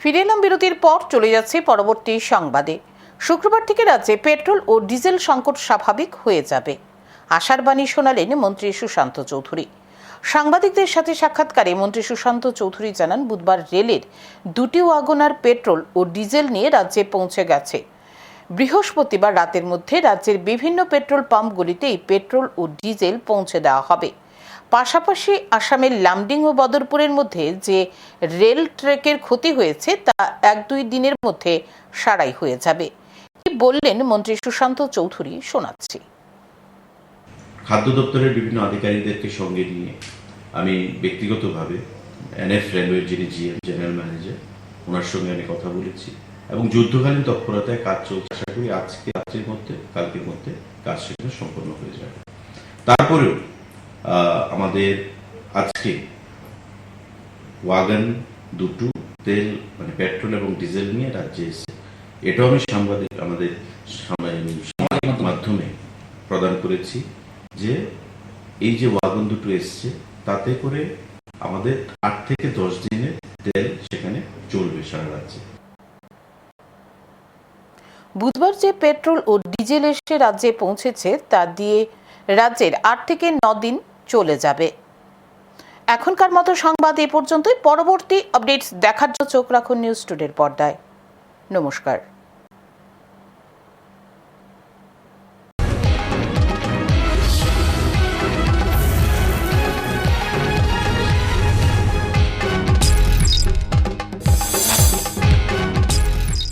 ফিরে এলাম বিরতির পর, চলে যাচ্ছে পরবর্তী সংবাদে। শুক্রবার থেকে রাজ্যে পেট্রোল ও ডিজেল সংকট স্বাভাবিক হয়ে যাবে। আশার বাণী শোনালেন মন্ত্রী সুশান্ত চৌধুরী। সাংবাদিকদের সাথে সাক্ষাৎকারে মন্ত্রী সুশান্ত চৌধুরী জানান, বুধবার রেলের দুটি ওয়াগনার পেট্রোল ও ডিজেল নিয়ে রাজ্যে পৌঁছে গেছে। বৃহস্পতিবার রাতের মধ্যে রাজ্যের বিভিন্ন পেট্রোল পাম্পগুলিতে এই পেট্রোল ও ডিজেল পৌঁছে দেওয়া হবে। পাশাপাশি আসামের লামডিং ও বদরপুরের মধ্যে যে রেল ট্র্যাকের ক্ষতি হয়েছে, তা এক দুই দিনের মধ্যে সারাই হয়ে যাবে। কি বললেন মন্ত্রী সুশান্ত চৌধুরী? শোনাচ্ছি। খাদ্য দপ্তরের বিভিন্ন আধিকারিকদেরকে সঙ্গে নিয়ে আমি ব্যক্তিগতভাবে এনএফ রেলওয়ের যিনি জিএম জেনারেল ম্যানেজার, ওনার সঙ্গে আমি কথা বলেছি এবং যুদ্ধকালীন তৎপরতায় কাজ চলছে। আশা করি আজকে রাত্রির মধ্যে, কালকের মধ্যে কাজ সেখানে সম্পন্ন হয়ে যাবে। তারপরেও আমাদের আজকে ওয়াগন দুটো তেল মানে পেট্রোল এবং ডিজেল নিয়ে রাজ্যে এসেছে। এটাও আমি সাংবাদিক, আমাদের মাধ্যমে প্রদান করেছি যে এই যে ওয়াগন দুটো এসছে, তাতে করে আমাদের আট থেকে দশ দিনের তেল সেখানে চলবে সারা রাজ্যে। বুধবার যে পেট্রোল ও ডিজেল এসে রাজ্যে পৌঁছেছে, তা দিয়ে রাজ্যের আট থেকে ন দিন চলে যাবে। এখনকার মতো সংবাদ এ পর্যন্তই। পরবর্তী আপডেটস দেখার জন্য চোখ রাখুন নিউজ টুডের পর্দায়। নমস্কার।